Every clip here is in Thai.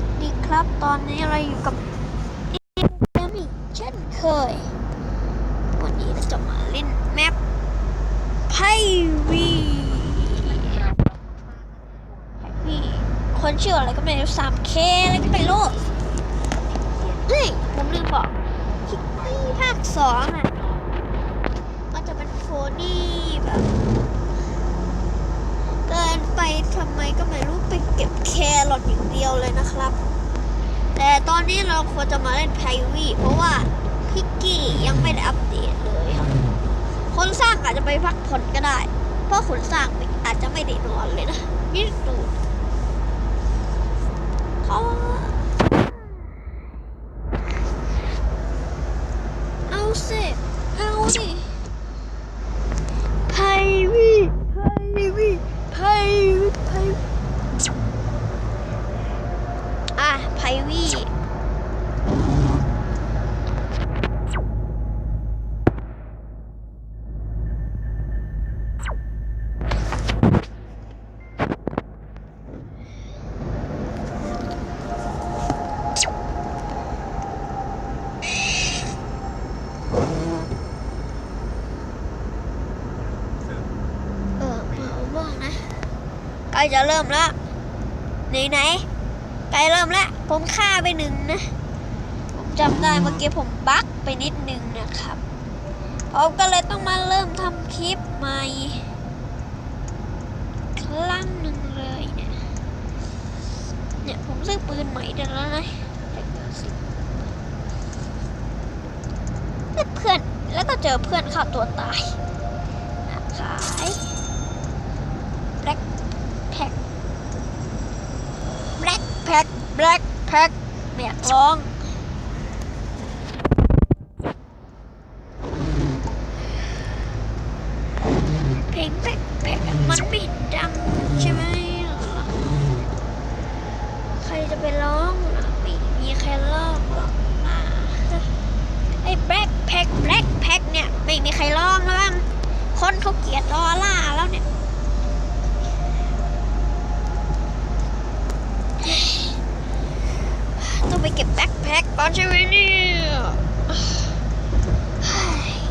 สดีครับ ตอนนี้เราอยู่กับเอมี่เช่นเคย วันนี้เราจะมาเล่นแมปไพวีไพวีคนชื่ออะไรก็ไม่รู้ 3K อะไรก็ไม่รู้เฮ้ยผมลืมบอกคิกซี่ภาคสองอะ มันจะเป็นโฟนี่แบบ เกินไปทำไมก็ไม่รู้ไปเก็บแครอทอย่างเดียวเลยนะครับ แต่ตอนนี้เราควรจะมาเล่นไพวีเพราะว่าพิกกี้ยังไม่ได้อัปเดตเลยครับคนสร้างอาจจะไปพักผ่อนก็ได้ เพราะคนสร้างอาจจะไม่ได้นอนเลยนะนี่ดูเขาเอาสิเอาสิไพวีไพวีไพวีไพวีอะไพวี เออเอาบ้างนะใก ล้จะเริ่มแล้วไหนไหนๆใกล้เริ่มแล้ว ผมฆ่าไปหนึ่งนะ ผมจำได้เมื่อกี้ผมบั๊กไปนิดนึงนะครับ ผมก็เลยต้องมาเริ่มทำคลิปใหม่ครั้งหนึ่งเลยเนี่ยเนี่ยผมซื้อปืนใหม่เดี๋ยวแล้วนะเดี๋ยวสิเพื่อนแล้วก็เจอเพื่อนฆ่าตัวตายขายแบล็คแพ็ค แพ็คแบล็คแพ็คไม่ยร้องเพลงแบล็คแพ็คมันไม่ดังใช่ไหมใครจะไปร้องไม่มีใครร้องหรอกนะไอ้แบล็คแพ็คแบล็คแพ็คเนี่ยไม่มีใครร้องแล้วบ้างคนเขาเกลียดดอล่าแล้วเนี่ย ต้อง ไปเก็บแบ็คแพ็คตอนใช่ไหมเนี่ย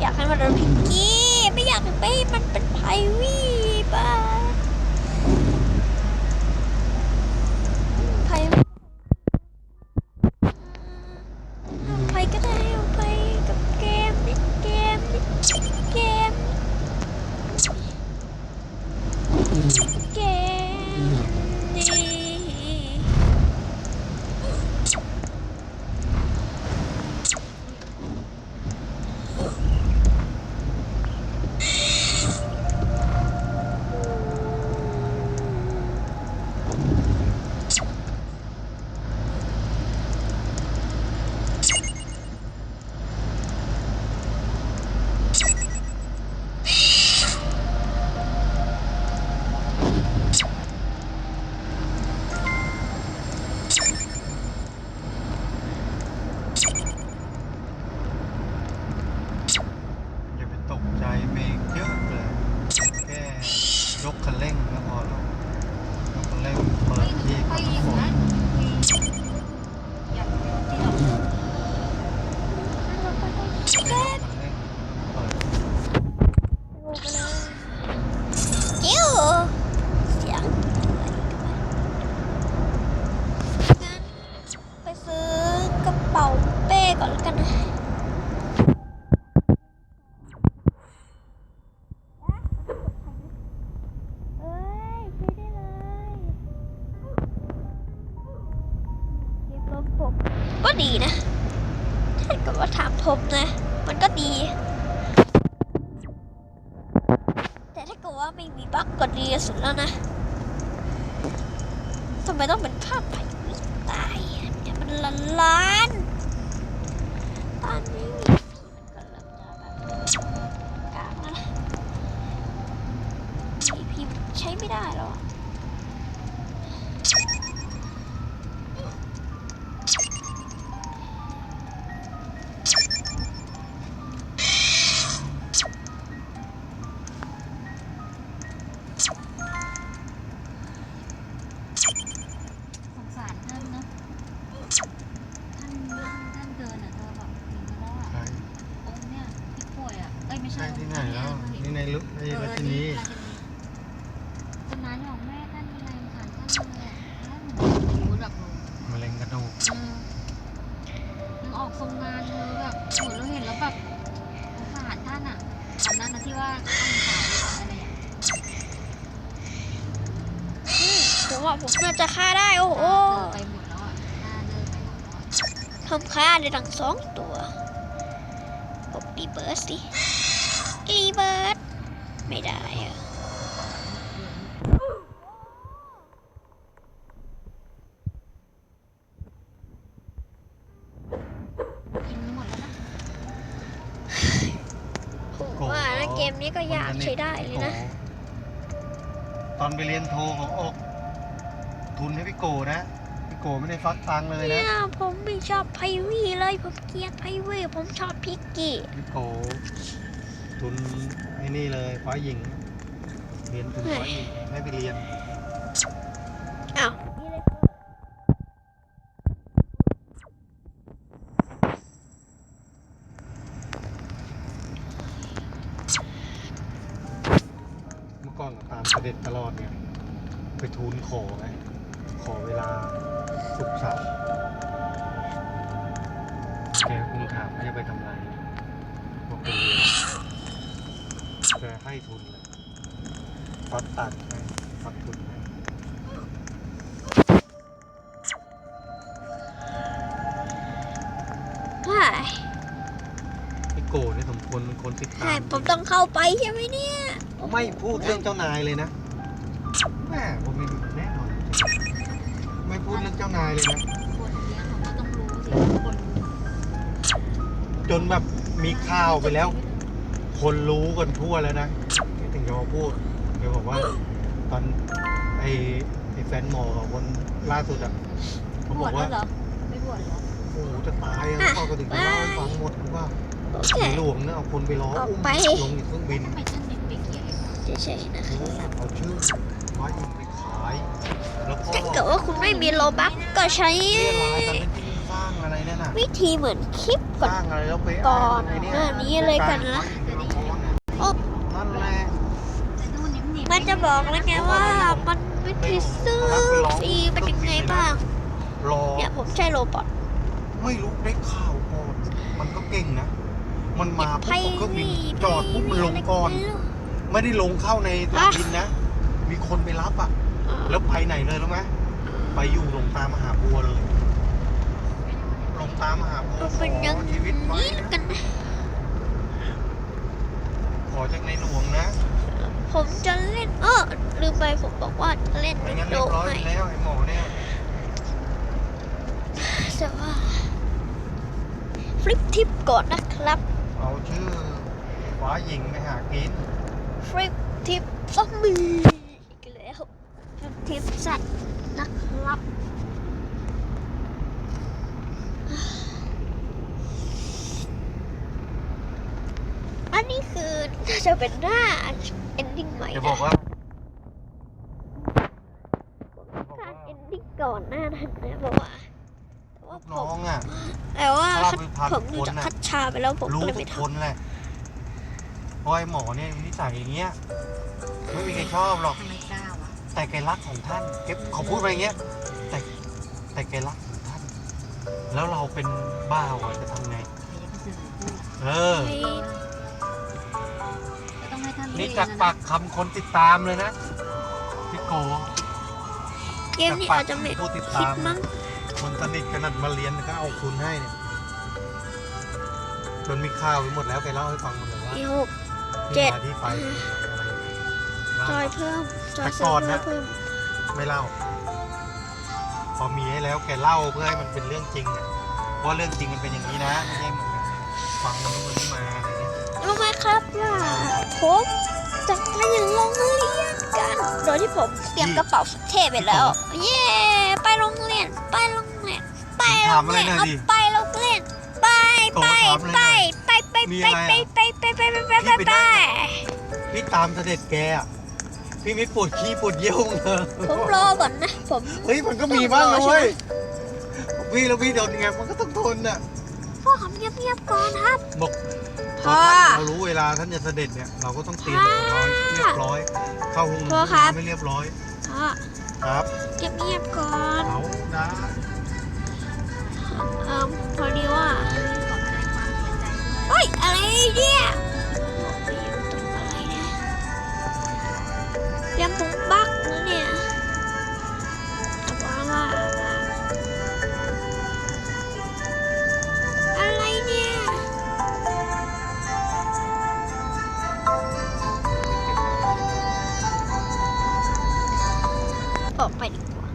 อยากให้มันเป็นพิกกี้ ไม่อยากไปมันเป็นไพวีบ้า ดีนะ ถ้าเกิดว่าถามผมนะ มันก็ดี แต่ถ้าเกิดว่าไม่มีบั๊กก็ดีสุดแล้วนะทำไมต้องเป็นภาพถ่ตายอะเนี่ยมันละล้านตอนนี้มีมันก็เริ่มจะแบบกลางแล้วนะพีพีใช้ไม่ได้หรอ ยังออกทราเลยแบบโหเราเห็นแล้วแบบสงสารท่านอะตอนนั้นนะที่ว่าต้องขายอะไรอะผมว่าผมน่าจะฆ่าได้โอ้โหเดินไปหมดแล้วอะหน้าเดินไปหมดแล้วอะผมฆ่าได้ทั้งสองตัวผมรีเบิร์สสิรีเบิร์สไม่ได้อะ นะตอนไปเรียนโทเขาออก ทุนให้พี่โกนะพี่โกไม่ได้ฟักตังค์เลยเนี่นะยผมไม่ชอบไพวีเลย ผมเกลียดไพวีผมชอบพิกกี้พี่โก ทุนไอ้นี่เลยฟ้าหญิงเรียนทุนฟ้าหญิงให้ไปเรียน ด็จตลอดไงไปทูลขอไงขอเวลาสุกร์เสาร์แกคงถามว่าจะไปทำอะไรบอกไปเรียนแกให้ทุนเลยฟัดตัดให้ฟัดทุนให้ใช่พี่โกเนี่ยสมควรเป็นคนติดตาใช่มผมต้องเข้าไปใช่ไหมเนี่ย ไม่พูดเรื่องเจ้านายเลยนะ เรื่องเจ้านายเลยนะคนเลี้ยงเขาก็ต้องรู้สิว่าคนจนแบบมีข่าวไปแล้ว คนรู้กันทั่วแล้วนะไม่ถึงจะมาพูดเดี๋ยวบอกว่า ตอนไอ้ไอ้แฟนหมอของคนล่าสุดอะเขาบบวอชกแล้ว่าวเหรอไม่บวชเหรอโอ้โหจะตายแล้วพ่อก็ถึงจะเล่าให้ฟังหมดว่าโอเคในหลวงเนี่ยเอาคนไปล้อออกอุ้มไปลงจากเครื่องบินทำไมท่านเด็กไปเกี่ยวอะไรกับเฉยๆนะคโอ้รับเอาชื่อว่ายิงไปขายแล้วพ่อ ถ้าเกิดว่าคุณไม่มีโลบัคก็ใช้เรียรายกันเป็นที่สร้างอะไรนั่นน่ะวิธีเหมือนคลิปสก่อนร้างอะไรแล้วไปก่อนไอ้เยหน้านี้เลยกันนะโอ้นั่นแหละแต่นู่นนิ่มๆมันจะบอกแล้วไงว่ามันวิธีซื้อฟรีเป็นยังไงบ้างรอเนี่ยผมใช้โรบอทไม่รู้ได้ข่าวก่อนมันก็เก่งนะ มันมาปุ๊บเอาเครื่องบินจอดปุ๊บมันลงก่อน ไม่ได้ลงเข้าในสนามบินนะ มีคนไปรับอะ แล้วไปไหนเลยรู้ไหมไปอยู่ลงตามมหาบัวเลยลงตามมหาบัวมันขเป็นอยังอชีวิตไว้นี้กันนะขอจากในหลวงนะผมจะเล่น เออลืมไปผมบอกว่าจะเล่นไม่วิงั้นนโดเรียบว์ร้อยให้ไปแล้วไอ้หมอเนี่ยแต่ว่าฟลิปทิปก่อนนะครับ เอาชื่อฟ้าหญิงไปหากิน ฟลิปทิปซอมบี้อีกแล้วฟลิป ทิปสัตว์นะครับอันนี้คือน่าจะเป็นหน้า ending ใหม่จะนะบอกว่าการ ending ก่อนหน้านั้นนะบอกว่าแต่ว่าผน้อมงอะ แต่ว่าถ้าเราไปพาผมดูคนจากน่ะคัดชาไปแล้วผมรู้ก็เลยทุไม่กทคนแหละเพราะไอ้หมอเนี่ยนิสัยอย่างเงี้ย ไม่มีใครชอบหรอก ทำไมกล้าวะ แต่แกรักของท่านเก็บเขาพูดไปอย่างเงี้ยแต่แต่แกรักของท่าน แล้วเราเป็นบ้าวอะจะทำไงใครจะไปสื่อพูดเออำให้ก็ต้องให้ท่านนี่เรียจากนะปากคำคนติดตามเลยนะพี่โกเกมนี้อาจจะไม่ผู้ติดคิดตามมั้งคนสนิทขนาดมาเรียนก็เอาคุณให้เนี่ยจนมีข่าวไปหมดแล้วแกเล่าให้ฟังหมดเลยว่าอีหกที่เจ็ดมาที่ไปอะไรจอยเล่าเพิ่มจอย แต่เซิก่ร์อนฟเวอนะร์เพิ่มไม่เล่า พอมีให้แล้วแกเล่าเพื่อให้มันเป็นเรื่องจริงอะว่าเรื่องจริงมันเป็นอย่างนี้นะไม่ใช่เหมือนกับฟังมันนู้นมันนี้มาอะไรเงี้ยรู้ไหมครับว่าผมจะไปโรงเรียนกันโดยที่ผมเตรียมกระเป๋าสุดเท่ไปแล้ว เย้ไปโรงเรียนไปโรงเรียนไปโรงเรียนเอาไปโรงเรียนไปโตไปถามเลยไปนะไปไปมีไปอะไรไปอะไปไปไปไปไปพี่ไปไปได้พี่ตามเสด็จแกอะ พี่ไม่ปวดขี้ปวดเยี่ยวเลยผมรอก่อนนะ ผม เฮ้ยมันก็มีบ้างนะเว้ยพี่แล้วพี่โดนยังไงมันก็ต้องทนอะพ่อทำเงียบๆก่อนครับ บอกพพ่ออ ท่านเรารู้เวลาท่านจะเสด็จเนี่ยเราก็ต้องเตรียมตัวร้อยเรียบร้อย เข้าห้องพ่อครับ น้ำไม่เรียบร้อยพ่อครับเงียบๆก่อน เอาได้เอ่อพอดีว่าขอแสดงความเสียใจด้วยเฮ้ย อะไรเนี่ย ยังผมบักนะเนี่ยแต่ว่าว่าอะไรเนี่ยออกไปดีกว่า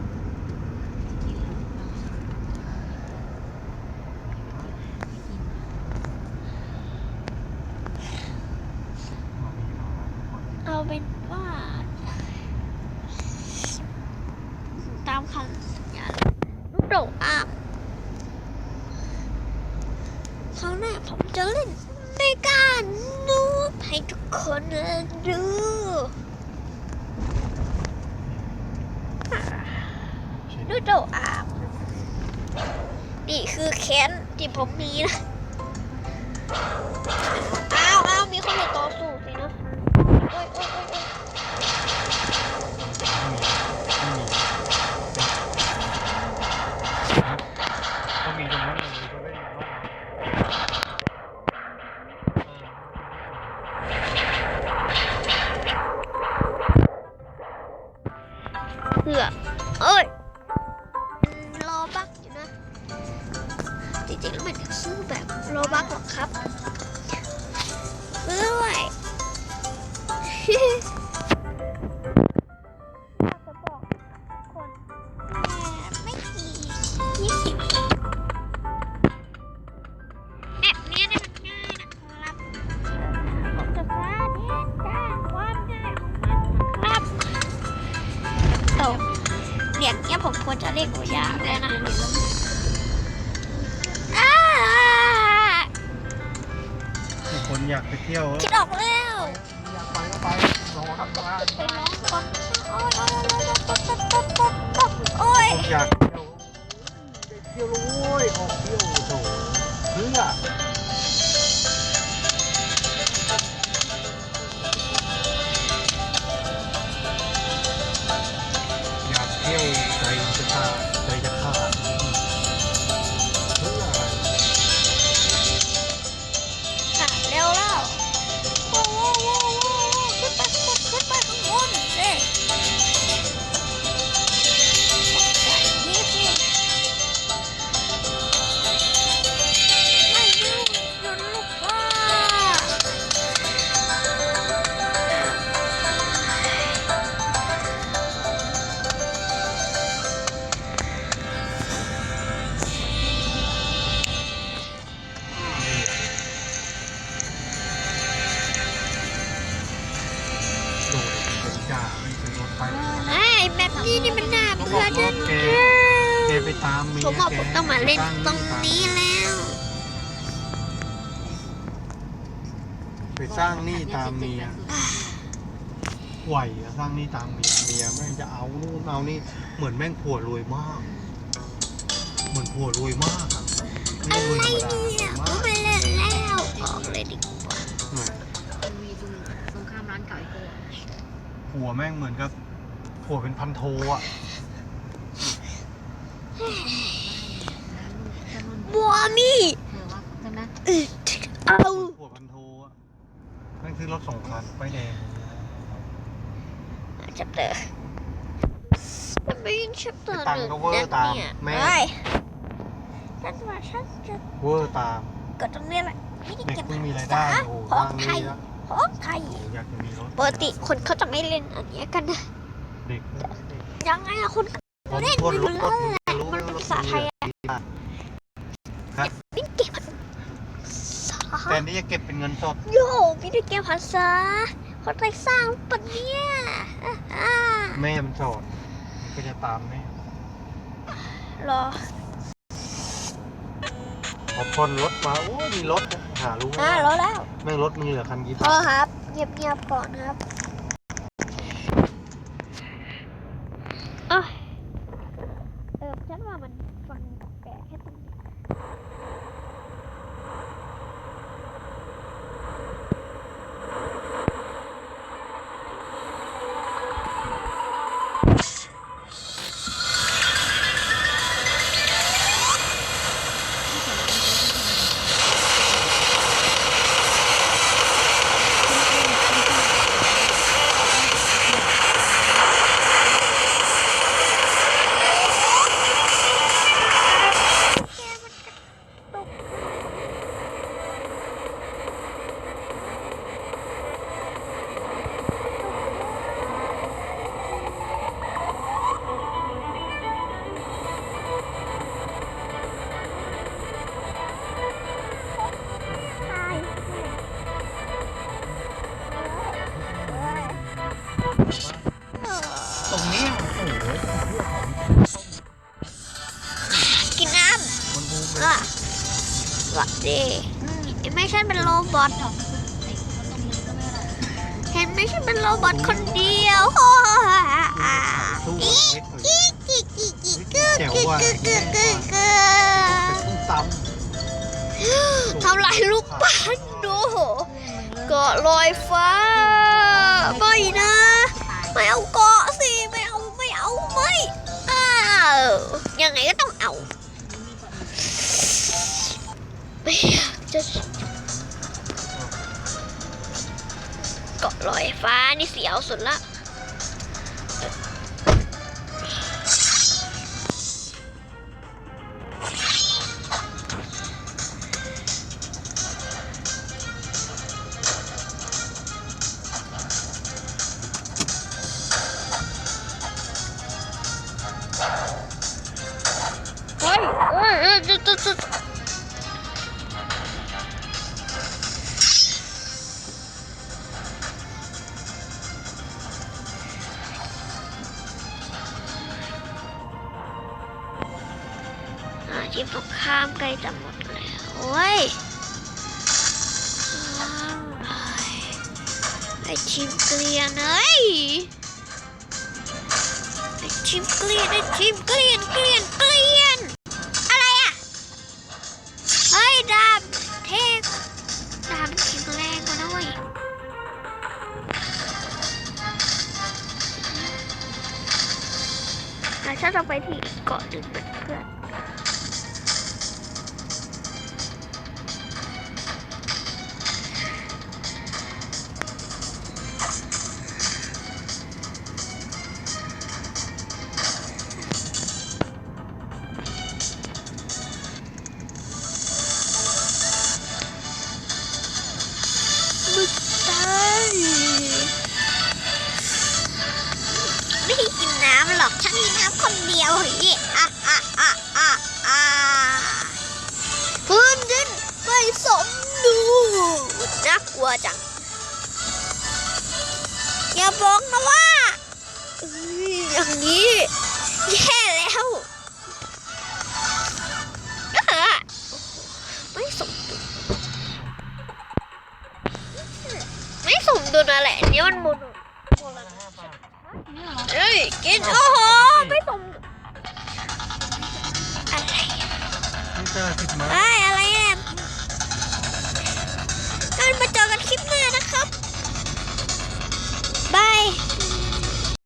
เอาเป็นว่า ตามคำสัญญาลูกโดดอาบคราวหน้าผมจะเล่นในการนูบให้ทุกคนดู ลูกโดดอาบ นี่คือแค้นที่ผมมีนะอ้าวอ้าวมีคนมาต่อสู้สินะโอ้ยโอ้ยโอ้ยโอ้ย ครับซื้อด้วยอย โอ้ยโอ้ยโอ้ยโอ้อ้ยคนอยากเที่ยวเที่ยวรู้โว้ยออกเที่ยวโถเพื่อ ไปสร้างหนี้ตามเมียไหวอะสร้างหนี้ตามเมียเมียแม่งจะเอานู่นเอานี่เหมือนแม่งผัวรวยมาก เหมือนผัวรวยมากอะไม่อะได้รวยไรธรรมดาเนี่ยรวยผมมากไม่เล่นแล้วออกเลยดีกว่าเนี่ยมันมีดูสงครามร้านเก่าอีกตัวผัวแม่งเหมือนกับผัวเป็นพันโทอะบัวมีเธอว่าใช่ไหมอึดเอาผัวพันโทอะแม่ง ซื้อรถสองคันไปายแดงจับเตอร์จะไม่ยิงชับเตอร์ตังหค์นึ่งก็เวอร์ตามเนี่ยแม่เฮ้ยฉันว่าฉันจะเวอร์ตามกดตรงนี้แหละไม่ได้เด็กเก็บเพิ่งมีรายได้โอ้โหขอสร้างงไทหยนี้แล้วของไทยโอ้โหอยากจะมีรถปกติคนเขาจะไม่เล่นอันเนี้ยกันนะเด็กยังไงอะคุณผมเล่นคนไม่รู้รู้รถแล้วแหละรู้มันรเป็นถภาษาไทยอะ ไม่เก็บภาษา แต่นี่จะเก็บเป็นเงินสด โย่ไม่ได้เก็บภาษาคนไทยสร้างปะเนี่ยอ่าแม่มันสอนมันก็จะตามแม่รอพอพ่นรถมาโอ้ยมีรถหารู้อ่ารอแล้วแม่งรถมีเหลือคันกี่พบาอทครับเงียบๆก่อนครับ สวัสดีไม่ใช่เป็นโรบอทดอกไอ้ตรงนี้ก็ไม่อะไรเห็นไม่ใช่เป็นโรบอทคนเดียวสู้อีเล็กกอีกอีกอีกอีกกึกกึกกึกกึกกึกกึเป็นกตุ้มตทำลายลูกปั้นดูเกาะลอยฟ้า ไม่นะ ไม่เอาเกาะสิ ไม่เอา ไม่เอา ไม่อ้าวยังไงก็ต้องเอา จะเกาะลอยฟ้านี่เสียวสุดละ ทีมตรงข้ามใกล้จะหมดแล้วโอ้ยอ้ายไอทีมเกลียนเอ้ยไอทีมเกลียนไอทีมเกลียนเกลียนเกลียนอะไรอะเฮ้ยดาบเทพดาบมันแข็งแรงกว่านะเว้ยอะฉันจะไปที่เกาะหนึ่ง กลัวจัง อย่าบอกนะว่าเอ้ยอย่างนี้แย่แล้วเออไม่สมดุลไม่สมดุลอะไรอันนี้มันโมโนนี่เหรอเอ้ยกินโอ้โหไม่สมดุลอะไรนี่เจอสิบไม้ไอ้ยอะไร